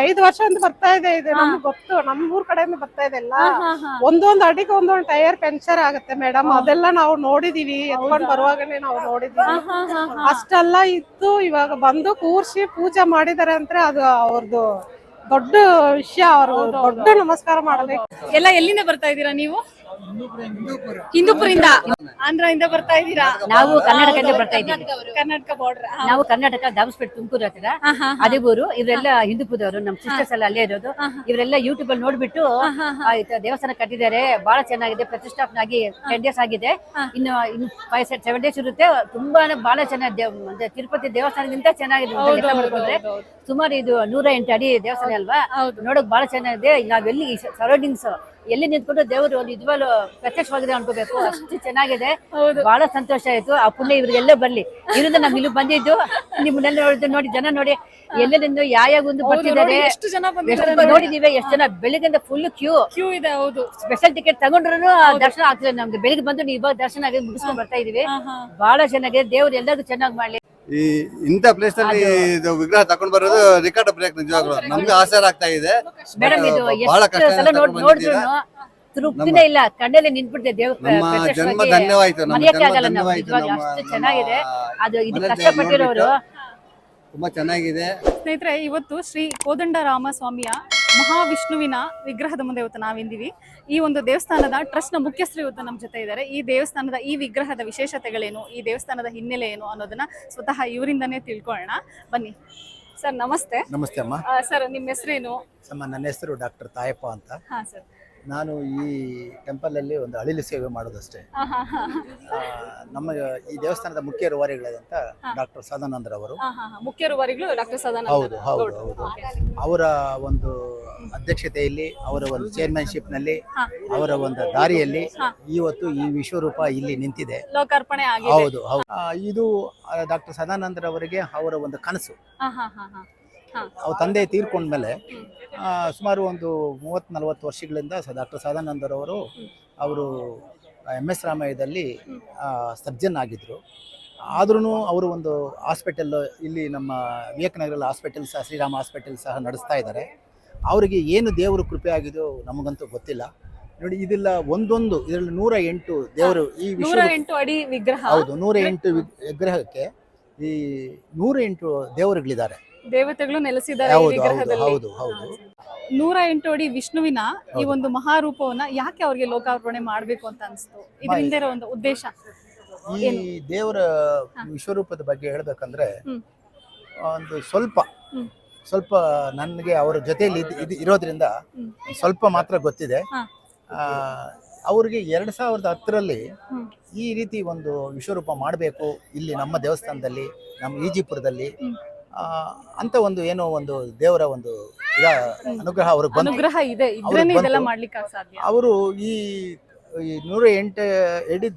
ಐದು ವರ್ಷ ಅಂತ. ಬರ್ತಾ ಇದೆ ಇದು. ನಮ್ಗೆ ಗೊತ್ತು. ನಮ್ ಊರ್ ಕಡೆಯಿಂದ ಬರ್ತಾ ಇದೆ ಎಲ್ಲ. ಒಂದೊಂದ್ ಅಡಿಗೆ ಒಂದೊಂದ್ ಟೈರ್ ಪಂಚರ್ ಆಗುತ್ತೆ ಮೇಡಮ್. ಅದೆಲ್ಲ ನಾವು ನೋಡಿದೀವಿ. ಎತ್ಕೊಂಡ್ ಬರುವಾಗನೇ ನಾವು ನೋಡಿದೀವಿ. ಅಷ್ಟೆಲ್ಲ ಇತ್ತು. ಇವಾಗ ಬಂದು ಕೂರ್ಸಿ ಪೂಜೆ ಮಾಡಿದಾರೆ ಅಂದ್ರೆ ಅದು ಅವ್ರದ್ದು ದೊಡ್ಡ ವಿಷಯ. ಅವರು ದೊಡ್ಡ ನಮಸ್ಕಾರ ಮಾಡಬೇಕು. ಎಲ್ಲ ಎಲ್ಲಿಂದ ಬರ್ತಾ ಇದೀರಾ ನೀವು? ಹಿಂದೂಪುರಿಂದ ಆಂಧ್ರದಿಂದ ಬರ್ತಾ ಇದ್ದೀರಾ? ನಾವು ಕರ್ನಾಟಕದಿಂದ ಬರ್ತಾ ಇದ್ದೀವಿ. ಕರ್ನಾಟಕ ಬಾರ್ಡರ್ ನಾವು ಕರ್ನಾಟಕ ದಾಬಸ್ಪೇಟ್ ತುಮಕೂರು ಹತ್ತಿರ. ಅದೇ ಊರು ಇವರೆಲ್ಲ ಹಿಂದೂಪುರದವರು ನಮ್ಮ ಸಿಸ್ಟರ್ಸ್ ಎಲ್ಲ ಅಲ್ಲೇ ಇರೋದು. ಇವರೆಲ್ಲ ಯೂಟ್ಯೂಬ್ ಅಲ್ಲಿ ನೋಡ್ಬಿಟ್ಟು ದೇವಸ್ಥಾನ ಕಟ್ಟಿದ್ದಾರೆ. ಬಹಳ ಚೆನ್ನಾಗಿದೆ. ಪ್ರತಿಷ್ಠಾಪನೆ ಆಗಿ ಟೆನ್ ಡೇಸ್ ಆಗಿದೆ. ಇನ್ನು ಇನ್ನು ಫೈವ್ ಸೆವೆನ್ ಡೇಸ್ ಇರುತ್ತೆ. ತುಂಬಾನೇ ಬಹಳ ಚೆನ್ನಾಗಿ ಅಂದ್ರೆ ತಿರುಪತಿ ದೇವಸ್ಥಾನದಿಂದ ಚೆನ್ನಾಗಿದೆ ಸುಮಾರು ಇದು ನೂರ ಎಂಟು ಅಡಿ ದೇವಸ್ಥಾನ ಅಲ್ವಾ? ನೋಡಕ್ ಬಹಳ ಚೆನ್ನಾಗಿದೆ. ನಾವೆಲ್ಲಿ ಸರೌಂಡಿಂಗ್ಸ್ ಎಲ್ಲಿ ನಿಂತ್ಕೊಂಡು ದೇವರು ಒಂದು ನಿಜವಾಗ್ಲು ಪ್ರತ್ಯಕ್ಷವಾಗಿದೆ ಅನ್ಕೋಬೇಕು. ಅಷ್ಟು ಚೆನ್ನಾಗಿದೆ. ಬಹಳ ಸಂತೋಷ ಆಯ್ತು. ಆ ಪುಣ್ಯ ಇವ್ರಿಗೆಲ್ಲ ಬರ್ಲಿ. ಇದರಿಂದ ನಮ್ ಇಲ್ಲಿ ಬಂದಿದ್ದು. ನಿಮ್ಮನ್ನೆಲ್ಲ ನೋಡಿದ್ದು ನೋಡಿ ಜನ ನೋಡಿ ಎಲ್ಲೆಲ್ಲಿಂದ ಯಾವ ಒಂದು ಬರ್ತಿದ್ದಾರೆ? ಎಷ್ಟು ಜನ ನೋಡಿದೀವಿ ಎಷ್ಟು ಜನ ಬೆಳಿಗ್ಗೆ ಫುಲ್ ಕ್ಯೂ ಕ್ಯೂ ಇದೆ ಹೌದು. ಸ್ಪೆಷಲ್ ಟಿಕೆಟ್ ತಗೊಂಡ್ರು ದರ್ಶನ ಆಗ್ತದೆ ನಮ್ಗೆ. ಬೆಳಿಗ್ಗೆ ಬಂದು ನೀವು ದರ್ಶನ ಆಗಿ ಮುಗಿಸ್ಕೊಂಡ್ ಬರ್ತಾ ಇದೀವಿ. ಬಹಳ ಚೆನ್ನಾಗಿದೆ. ದೇವ್ರು ಎಲ್ಲರಿಗೂ ಚೆನ್ನಾಗಿ ಮಾಡ್ಲಿ. ಈ ಇಂಥ ಪ್ಲೇಸ್ ಅಲ್ಲಿ ಇದು ವಿಗ್ರಹ ತಕೊಂಡ್ ಬರೋದು ರಿಕಾರ್ಡ್ ಬ್ರೇಕ್ ನಿಜವಾಗ್ಲು. ನಮ್ಗೆ ಆಸರ ಆಗ್ತಾ ಇದೆ. ಮೇಡಮ್ ಇದು ಬಹಳ ಎಷ್ಟು ಕಷ್ಟ ಸಲ ನೋಡ್ ನೋಡಿದ್ರು ತೃಪ್ತಿನೇ ಇಲ್ಲ. ಕಣ್ಣಲ್ಲಿ ನಿಂತ್ಬಿಡ್ತೆ ದೇವ್ರ ನಮ್ಮ ಜನ್ಮ ಧನ್ಯವಾಯ್ತು. ನಮ್ಮ ಮರೆಯಕ್ಕೆ ಜನ್ಮ ಆಗಲ್ಲ ನಾವು. ಧನ್ಯವಾಯ್ತು. ಅಷ್ಟು ಚೆನ್ನಾಗಿದೆ. ಅದು ಇದು ಮನೆ ಕಷ್ಟಪಟ್ಟಿರೋರು. ತುಂಬಾ ಚೆನ್ನಾಗಿದೆ. ಸ್ನೇಹಿತರೆ ಇವತ್ತು ಶ್ರೀ ಕೋದಂಡರಾಮ ಸ್ವಾಮಿಯ ಮಹಾವಿಷ್ಣುವಿನ ವಿಗ್ರಹದ ಮುಂದೆ ಇವತ್ತು ನಾವಿಂದಿವಿ ಈ ಒಂದು ದೇವಸ್ಥಾನದ ಟ್ರಸ್ಟ್ನ ಮುಖ್ಯಸ್ಥರು ಇವತ್ತು ನಮ್ಮ ಜೊತೆ ಇದ್ದಾರೆ. ಈ ದೇವಸ್ಥಾನದ ಈ ವಿಗ್ರಹದ ವಿಶೇಷತೆಗಳೇನು ಈ ದೇವಸ್ಥಾನದ ಹಿನ್ನೆಲೆ ಏನು ಅನ್ನೋದನ್ನ ಸ್ವತಃ ಇವರಿಂದನೇ ತಿಳ್ಕೊಳ್ಳೋಣ. ಬನ್ನಿ. ಸರ್ ನಮಸ್ತೆ. ನಮಸ್ತೆ ಅಮ್ಮ. ಸರ್ ನಿಮ್ಮ ಹೆಸರೇನು? ನನ್ನ ಹೆಸರು ಡಾಕ್ಟರ್ ತಾಯಪ್ಪ ಅಂತ. ಹಾ ಸರ್. ನಾನು ಈ ಟೆಂಪಲಲ್ಲಿ ಒಂದು ಅಳಿಲು ಸೇವೆ ಮಾಡೋದಷ್ಟೇ. ಆ, ನಮ್ಮ ಈ ದೇವಸ್ಥಾನದ ಮುಖ್ಯ ರೂವಾರಿಗಳಾದಂಥ ಡಾಕ್ಟರ್ ಸದಾನಂದರವರು ಮುಖ್ಯ ರೂವಾರಿಗಳು ಡಾಕ್ಟರ್ ಸದಾನಂದ ಹೌದು ಹೌದು ಹೌದು. ಅವರ ಒಂದು ಅಧ್ಯಕ್ಷತೆಯಲ್ಲಿ ಅವರ ಒಂದು ಚೇರ್ಮನ್ಶಿಪ್ನಲ್ಲಿ ಅವರ ಒಂದು ದಾರಿಯಲ್ಲಿ ಇವತ್ತು ಈ ವಿಶ್ವರೂಪ ಇಲ್ಲಿ ನಿಂತಿದೆ. ಲೋಕಾರ್ಪಣೆ ಆಗಿದೆ. ಹೌದು ಹೌದು. ಆ, ಇದು ಡಾಕ್ಟರ್ ಸದಾನಂದರವರಿಗೆ ಅವರ ಒಂದು ಕನಸು. ಹಾ ಹಾ ಹಾ ಹಾ ಹಾ. ಅವ್ರ ತಂದೆ ತೀರ್ಕೊಂಡ್ಮೇಲೆ ಮೇಲೆ ಸುಮಾರು ಒಂದು ಮೂವತ್ತು ನಲವತ್ತು ವರ್ಷಗಳಿಂದ ಡಾಕ್ಟರ್ ಸದಾನಂದರವರು ಅವರು ಎಂ ಎಸ್ ರಾಮಯ್ಯದಲ್ಲಿ ಸರ್ಜನ್ ಆಗಿದ್ದರು ಆದ್ರೂ ಅವರು ಒಂದು ಹಾಸ್ಪಿಟಲ್ ಇಲ್ಲಿ ನಮ್ಮ ವಿವೇಕನಗರಲ್ಲಿ ಹಾಸ್ಪಿಟಲ್ ಸಹ ಶ್ರೀರಾಮ ಹಾಸ್ಪಿಟಲ್ ಸಹ ನಡೆಸ್ತಾ ಇದ್ದಾರೆ. ಅವರಿಗೆ ಏನು ದೇವರು ಕೃಪೆ ಆಗಿದೆಯೋ ನಮಗಂತೂ ಗೊತ್ತಿಲ್ಲ. ನೋಡಿ ಇದೆಲ್ಲ ಒಂದೊಂದು ಇದರಲ್ಲಿ ನೂರ ಎಂಟು ದೇವರು ಈ ವಿಗ್ರಹ. ಹೌದು ನೂರ ಎಂಟು ವಿಗ್ರಹಕ್ಕೆ ಈ ನೂರ ಎಂಟು ದೇವರುಗಳಿದ್ದಾರೆ. ದೇವತೆಗಳು ನೆಲೆಸಿದ್ದಾರೆ ಈ ಹೌದು ಹೌದು ವಿಗ್ರಹದಲ್ಲಿ. ಹೌದು ಹೌದು. ನೂರ ಎಂಟು ಅಡಿ ವಿಷ್ಣುವಿನ ಈ ಒಂದು ಮಹಾರೂಪವನ್ನ ಯಾಕೆ ಅವ್ರಿಗೆ ಲೋಕಾರ್ಪಣೆ ಮಾಡ್ಬೇಕು ಅಂತ ಅನ್ಸ್ತು? ಇದರಿಂದ ಇರೋ ಒಂದು ಉದ್ದೇಶ ಈ ದೇವರ ವಿಶ್ವರೂಪದ ಬಗ್ಗೆ ಹೇಳ್ಬೇಕಂದ್ರೆ ಒಂದು ಸ್ವಲ್ಪ ಸ್ವಲ್ಪ ನನಗೆ ಅವರ ಜೊತೆಯಲ್ಲಿ ಇದ್- ಇರೋದ್ರಿಂದ ಸ್ವಲ್ಪ ಮಾತ್ರ ಗೊತ್ತಿದೆ. ಅವ್ರಿಗೆ ಎರಡ್ ಸಾವಿರದ ಹತ್ತರಲ್ಲಿ ಈ ರೀತಿ ಒಂದು ವಿಶ್ವರೂಪ ಮಾಡಬೇಕು ಇಲ್ಲಿ ನಮ್ಮ ದೇವಸ್ಥಾನದಲ್ಲಿ ನಮ್ಮ ಈಜಿಪುರದಲ್ಲಿ. ಅಂತ ಒಂದು ಏನೋ ಒಂದು ದೇವರ ಒಂದು ಅನುಗ್ರಹ ಅವ್ರಿಗೆ ಅನುಗ್ರಹ ಇದೆ. ಇದ್ರೇನೆ ಇದೆಲ್ಲ ಮಾಡ್ಲಿಕ್ಕೆ ಸಾಧ್ಯ ಅವರು ಈ ಈ ನೂರ ಎಂಟು ಎಡಿ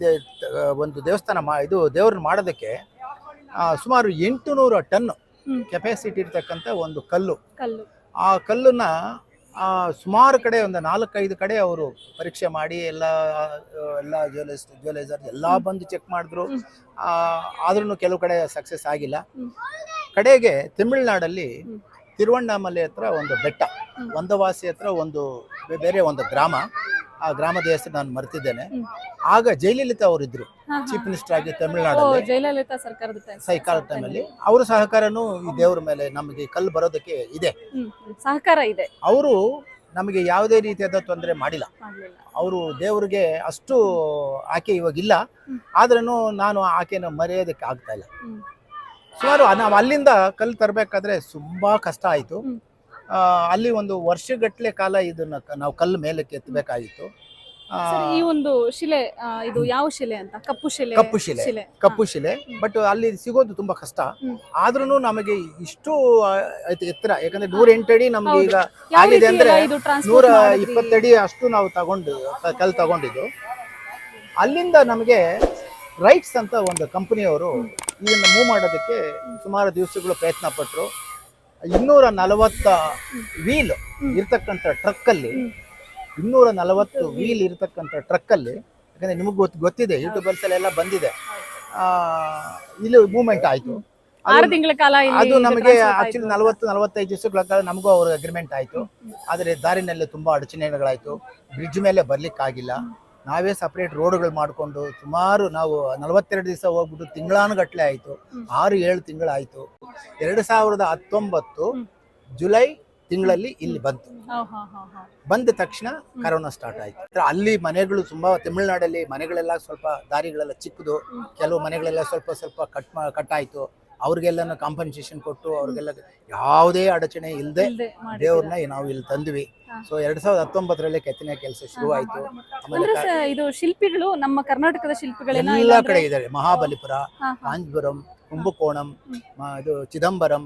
ಒಂದು ದೇವಸ್ಥಾನ ಮಾ ಇದು ದೇವ್ರನ್ನ ಮಾಡೋದಕ್ಕೆ ಸುಮಾರು ಎಂಟು ನೂರು ಟನ್. ಕೆಪಾಸಿಟಿ ಇರ್ತಕ್ಕಂಥ ಒಂದು ಕಲ್ಲು. ಕಲ್ಲು. ಆ ಕಲ್ಲನ್ನ ಆ, ಸುಮಾರು ಕಡೆ ಒಂದು ನಾಲ್ಕೈದು ಕಡೆ ಅವರು ಪರೀಕ್ಷೆ ಮಾಡಿ ಎಲ್ಲ ಎಲ್ಲ ಜ್ಯುವೆಲರ್ಸ್ ಜ್ಯುವೆಲೈಸರ್ ಎಲ್ಲ ಬಂದು ಚೆಕ್ ಮಾಡಿದ್ರು. ಆದ್ರೂ ಕೆಲವು ಕಡೆ ಸಕ್ಸಸ್ ಆಗಿಲ್ಲ. ಕಡೆಗೆ ತಮಿಳುನಾಡಲ್ಲಿ. ತಿರುವಣ್ಣಾಮಲೆ ಹತ್ರ ಒಂದು ಬೆಟ್ಟ ವಂದವಾಸಿ ಒಂದವಾಸಿ ಹತ್ರ ಒಂದು ಬೇರೆ ಒಂದು ಗ್ರಾಮ. ಆ ಗ್ರಾಮದ ಹೆಸರು ನಾನು ಮರ್ತಿದ್ದೇನೆ. ಆಗ ಜಯಲಲಿತಾ ಅವರು ಇದ್ರು ಹಾ, ಹಾ. ಚೀಫ್ ಮಿನಿಸ್ಟರ್ ಆಗಿ ತಮಿಳುನಾಡು ತಮಿಳುನಾಡಲ್ಲಿ ಜಯಲಲಿತಾ ಸರ್ಕಾರದ ಟೈಮಲ್ಲಿ ಅವರ ಸಹಕಾರನೂ ಈ ದೇವರ ಮೇಲೆ ನಮಗೆ ಕಲ್ಲು ಬರೋದಕ್ಕೆ ಇದೆ. ಸಹಕಾರ ಇದೆ. ಅವರು ನಮಗೆ ಯಾವುದೇ ರೀತಿಯಾದ ತೊಂದರೆ ಮಾಡಿಲ್ಲ. ಅವರು ದೇವರಿಗೆ ಅಷ್ಟು ಆಕೆ ಇವಾಗಿಲ್ಲ. ಆದ್ರೂ ನಾನು ಆಕೆನ ಮರೆಯೋದಕ್ಕೆ ಆಗ್ತಾ ಇಲ್ಲ. ಸುಮಾರು ನಾವು ಅಲ್ಲಿಂದ ಕಲ್ಲು ತರಬೇಕಾದ್ರೆ ತುಂಬಾ ಕಷ್ಟ ಆಯಿತು. ಅಲ್ಲಿ ಒಂದು ವರ್ಷಗಟ್ಟಲೆ ಕಾಲ ಇದನ್ನ ನಾವು ಕಲ್ಲು ಮೇಲಕ್ಕೆ ಎತ್ತಬೇಕಾಗಿತ್ತು ಸರ್, ಈ ಒಂದು ಶಿಲೆ ಇದು ಯಾವ ಶಿಲೆ ಅಂತ? ಕಪ್ಪು ಶಿಲೆ ಕಪ್ಪು ಶಿಲೆ. ಕಪ್ಪು ಶಿಲೆ. ಬಟ್ ಅಲ್ಲಿ ಸಿಗೋದು ತುಂಬಾ ಕಷ್ಟ. ಆದ್ರೂ ನಮಗೆ ಇಷ್ಟು ಎತ್ತರ. ಯಾಕಂದ್ರೆ ನೂರ ಎಂಟಡಿ ಅಡಿ ನಮ್ಗೆ ಈಗ ಆಗಿದೆ ಅಂದ್ರೆ ನೂರ ಇಪ್ಪತ್ತಡಿ ಅಷ್ಟು ನಾವು ತಗೊಂಡು ಕಲ್ ಕಲ್ಲು ತಗೊಂಡಿದ್ದು. ಅಲ್ಲಿಂದ ನಮಗೆ ರೈಟ್ಸ್ ಅಂತ ಒಂದು ಕಂಪನಿಯವರು ಇದನ್ನ ಮೂವ್ ಮಾಡೋದಕ್ಕೆ ಸುಮಾರು ದಿವಸಗಳು ಪ್ರಯತ್ನ ಪಟ್ಟರು ಇನ್ನೂರ ನಲವತ್ತ ವೀಲ್ ಇರ್ತಕ್ಕಂಥ ಟ್ರಕ್ಕಲ್ಲಿ ಇನ್ನೂರ ನಲವತ್ತು ವೀಲ್ ಇರ್ತಕ್ಕಂಥ ಟ್ರಕ್ಕಲ್ಲಿ ಯಾಕಂದರೆ ನಿಮಗೆ ಗೊತ್ತು ಗೊತ್ತಿದೆ ಯೂಟ್ಯೂಬರ್ಸ್ ಎಲ್ಲ ಬಂದಿದೆ. ಆ, ಇಲ್ಲಿ ಮೂವ್ಮೆಂಟ್ ಆಯ್ತು. ಆರು ತಿಂಗಳ ಕಾಲ ಅದು ನಮಗೆ ಆಕ್ಚುಲಿ. ನಲವತ್ತು ನಲವತ್ತೈದು ದಿವಸಗಳ ಕಾಲ ನಮಗೂ ಅವ್ರ ಅಗ್ರಿಮೆಂಟ್ ಆಯ್ತು. ಆದರೆ ದಾರಿನಲ್ಲಿ ತುಂಬಾ ಅಡಚಣೆಗಳಾಯಿತು. ಬ್ರಿಡ್ಜ್ ಮೇಲೆ ಬರ್ಲಿಕ್ಕಾಗಿಲ್ಲ. ನಾವೇ ಸಪ್ರೇಟ್ ರೋಡ್ಗಳು ಮಾಡಿಕೊಂಡು ಸುಮಾರು ನಾವು ನಲವತ್ತೆರಡು ದಿವಸ ಹೋಗ್ಬಿಟ್ಟು ತಿಂಗಳಾನುಗಟ್ಟಲೆ ಆಯ್ತು. ಆರು ಏಳು ತಿಂಗಳಾಯಿತು. ಎರಡು ಸಾವಿರದ ಹತ್ತೊಂಬತ್ತು ಜುಲೈ ತಿಂಗಳಲ್ಲಿ ಇಲ್ಲಿ ಬಂತು. ಬಂದ ತಕ್ಷಣ ಕರೋನಾ ಸ್ಟಾರ್ಟ್ ಆಯ್ತು. ಅಲ್ಲಿ ಮನೆಗಳು ತುಂಬಾ ತಮಿಳುನಾಡಲ್ಲಿ ಮನೆಗಳೆಲ್ಲ ಸ್ವಲ್ಪ ದಾರಿಗಳೆಲ್ಲ ಚಿಕ್ಕದು. ಕೆಲವು ಮನೆಗಳೆಲ್ಲ ಸ್ವಲ್ಪ ಸ್ವಲ್ಪ ಕಟ್ ಕಟ್ ಆಯ್ತು. ಅವ್ರಿಗೆಲ್ಲ ಕಾಂಪನ್ಸೇಷನ್ ಕೊಟ್ಟು ಅವ್ರಿಗೆಲ್ಲ ಯಾವುದೇ ಅಡಚಣೆ ಇಲ್ಲದೆ. ದೇವ್ರನ್ನ ನಾವು ಇಲ್ಲಿ ತಂದ್ವಿ. ಸೊ ಎರಡ್ ಸಾವಿರದ ಹತ್ತೊಂಬತ್ತರಲ್ಲಿ ಕೆತ್ತನೆ ಕೆಲಸ ಶುರು ಆಯ್ತು ಆಮೇಲೆ ಅಂದ್ರೆ ಸ- ಇದು ಶಿಲ್ಪಿಗಳು ನಮ್ಮ ಕರ್ನಾಟಕದ ಶಿಲ್ಪಿಗಳು ಎಲ್ಲ ಕಡೆ ಇದ್ದಾರೆ ಮಹಾಬಲಿಪುರ. ಕಾಂಜೀಪುರಂ ಕುಂಭಕೋಣಂ ಮ- ಇದು ಚಿದಂಬರಂ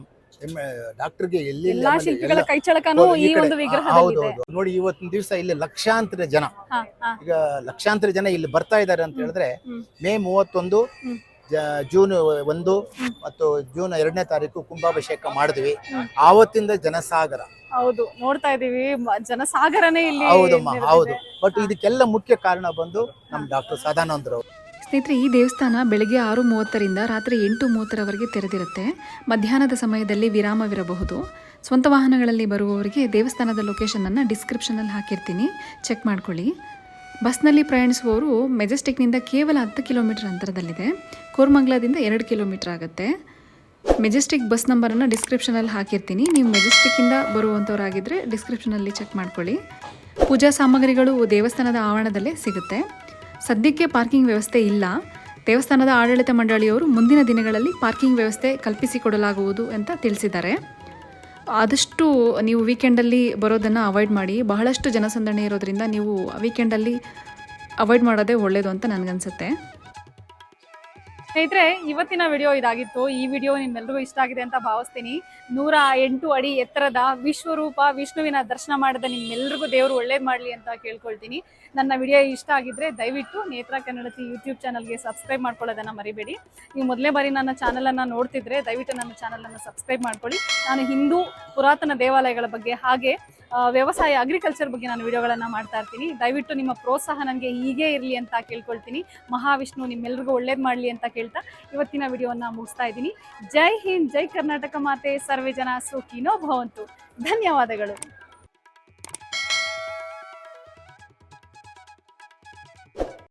ಡಾಕ್ಟರ್ಗೆ ಎಲ್ಲಿ ಎಲ್ಲಾ ಶಿಲ್ಪಿಗಳ ಕೈಚಳಕನೂ ಈ ಒಂದು ಹೌದು ವಿಗ್ರಹದಲ್ಲಿದೆ ಹೌದು ನೋಡಿ ಇವತ್ತಿನ ದಿವಸ ಇಲ್ಲಿ ಲಕ್ಷಾಂತರ ಜನ ಹಾ, ಹಾ. ಈಗ ಲಕ್ಷಾಂತರ ಜನ ಇಲ್ಲಿ ಬರ್ತಾ ಇದ್ದಾರೆ ಅಂತ ಹೇಳಿದ್ರೆ ಹ್ಮ್. ಮೇ ಮೂವತ್ತೊಂದು ಹ್ಮ್. ಜೂನ್ ಒಂದು ಮತ್ತು ಜೂನ್ ಎರಡನೇ ತಾರೀಕು ಕುಂಭಾಭಿಷೇಕ ಮಾಡಿದ್ವಿ. ಆವತ್ತಿಂದ ಜನಸಾಗರ. ಹೌದು ನೋಡ್ತಾ ಇದೀವಿ ಮ- ಜನಸಾಗರನೇ ಇಲ್ಲಿ ಹೌದಮ್ಮ ಹೌದು. ಬಟ್ ಇದಕ್ಕೆಲ್ಲ ಮುಖ್ಯ ಕಾರಣ ಬಂದು ನಮ್ಮ ಡಾಕ್ಟರ್ ಸದಾನಂದರು ಸ್ನೇಹಿತರೆ ಈ ದೇವಸ್ಥಾನ ಬೆಳಗ್ಗೆ ಆರು ಮೂವತ್ತರಿಂದ ರಾತ್ರಿ ಎಂಟು ಮೂವತ್ತರವರೆಗೆ ತೆರೆದಿರುತ್ತೆ. ಮಧ್ಯಾಹ್ನದ ಸಮಯದಲ್ಲಿ ವಿರಾಮವಿರಬಹುದು. ಸ್ವಂತ ವಾಹನಗಳಲ್ಲಿ ಬರುವವರಿಗೆ ದೇವಸ್ಥಾನದ ಲೊಕೇಶನನ್ನು ಡಿಸ್ಕ್ರಿಪ್ಷನಲ್ಲಿ ಹಾಕಿರ್ತೀನಿ. ಚೆಕ್ ಮಾಡ್ಕೊಳ್ಳಿ. ಬಸ್ನಲ್ಲಿ ಪ್ರಯಾಣಿಸುವವರು ಮೆಜೆಸ್ಟಿಕ್ನಿಂದ ಕೇವಲ ಹತ್ತು ಕಿಲೋಮೀಟರ್ ಅಂತರದಲ್ಲಿದೆ. ಕೋರ್ಮಂಗ್ಲದಿಂದ ಎರಡು ಕಿಲೋಮೀಟರ್ ಆಗುತ್ತೆ. ಮೆಜೆಸ್ಟಿಕ್ ಬಸ್ ನಂಬರನ್ನು ಡಿಸ್ಕ್ರಿಪ್ಷನಲ್ಲಿ ಹಾಕಿರ್ತೀನಿ. ನೀವು ಮೆಜೆಸ್ಟಿಕ್ಕಿಂದ ಬರುವಂಥವರಾಗಿದ್ದರೆ ಡಿಸ್ಕ್ರಿಪ್ಷನಲ್ಲಿ ಚೆಕ್ ಮಾಡ್ಕೊಳ್ಳಿ. ಪೂಜಾ ಸಾಮಗ್ರಿಗಳು ದೇವಸ್ಥಾನದ ಆವರಣದಲ್ಲೇ ಸಿಗುತ್ತೆ. ಸದ್ಯಕ್ಕೆ ಪಾರ್ಕಿಂಗ್ ವ್ಯವಸ್ಥೆ ಇಲ್ಲ. ದೇವಸ್ಥಾನದ ಆಡಳಿತ ಮಂಡಳಿಯವರು ಮುಂದಿನ ದಿನಗಳಲ್ಲಿ ಪಾರ್ಕಿಂಗ್ ವ್ಯವಸ್ಥೆ ಕಲ್ಪಿಸಿಕೊಡಲಾಗುವುದು ಅಂತ ತಿಳಿಸಿದ್ದಾರೆ. ಆದಷ್ಟು ನೀವು ವೀಕೆಂಡಲ್ಲಿ ಬರೋದನ್ನು ಅವಾಯ್ಡ್ ಮಾಡಿ, ಬಹಳಷ್ಟು ಜನಸಂದಣಿ ಇರೋದ್ರಿಂದ ನೀವು ವೀಕೆಂಡಲ್ಲಿ ಅವಾಯ್ಡ್ ಮಾಡೋದೇ ಒಳ್ಳೆಯದು ಅಂತ ನನಗನ್ಸುತ್ತೆ. ಸ್ನೇಹಿತರೆ, ಇವತ್ತಿನ ವಿಡಿಯೋ ಇದಾಗಿತ್ತು. ಈ ವಿಡಿಯೋ ನಿಮ್ಮೆಲ್ರಿಗೂ ಇಷ್ಟ ಆಗಿದೆ ಅಂತ ಭಾವಿಸ್ತೀನಿ. ನೂರ ಎಂಟು ಅಡಿ ಎತ್ತರದ ವಿಶ್ವರೂಪ ವಿಷ್ಣುವಿನ ದರ್ಶನ ಮಾಡಿದ ನಿಮ್ಮೆಲ್ರಿಗೂ ದೇವರು ಒಳ್ಳೇದು ಮಾಡಲಿ ಅಂತ ಕೇಳ್ಕೊಳ್ತೀನಿ. ನನ್ನ ವಿಡಿಯೋ ಇಷ್ಟ ಆಗಿದ್ರೆ ದಯವಿಟ್ಟು ನೇತ್ರ ಕನ್ನಡತಿ ಯೂಟ್ಯೂಬ್ ಚಾನಲ್ಗೆ ಸಬ್ಸ್ಕ್ರೈಬ್ ಮಾಡ್ಕೊಳ್ಳೋದನ್ನು ಮರಿಬೇಡಿ. ನೀವು ಮೊದಲೇ ಬಾರಿ ನನ್ನ ಚಾನಲನ್ನು ನೋಡ್ತಿದ್ರೆ ದಯವಿಟ್ಟು ನನ್ನ ಚಾನಲನ್ನು ಸಬ್ಸ್ಕ್ರೈಬ್ ಮಾಡ್ಕೊಳ್ಳಿ. ನಾನು ಹಿಂದೂ ಪುರಾತನ ದೇವಾಲಯಗಳ ಬಗ್ಗೆ ಹಾಗೆ ವ್ಯವಸಾಯ ಅಗ್ರಿಕಲ್ಚರ್ ಬಗ್ಗೆ ನಾನು ವಿಡಿಯೋಗಳನ್ನು ಮಾಡ್ತಾ ಇರ್ತೀನಿ. ದಯವಿಟ್ಟು ನಿಮ್ಮ ಪ್ರೋತ್ಸಾಹ ನನಗೆ ಹೀಗೆ ಇರಲಿ ಅಂತ ಕೇಳ್ಕೊಳ್ತೀನಿ. ಮಹಾವಿಷ್ಣು ನಿಮ್ಮೆಲ್ಲರಿಗೂ ಒಳ್ಳೇದು ಮಾಡಲಿ ಅಂತ ಕೇಳ್ತಾ ಇವತ್ತಿನ ವಿಡಿಯೋವನ್ನು ಮುಗಿಸ್ತಾ ಇದ್ದೀನಿ. ಜೈ ಹಿಂದ್, ಜೈ ಕರ್ನಾಟಕ ಮಾತೆ. ಸರ್ವೇ ಜನ ಸುಖಿನೋ ಭವಂತು. ಧನ್ಯವಾದಗಳು.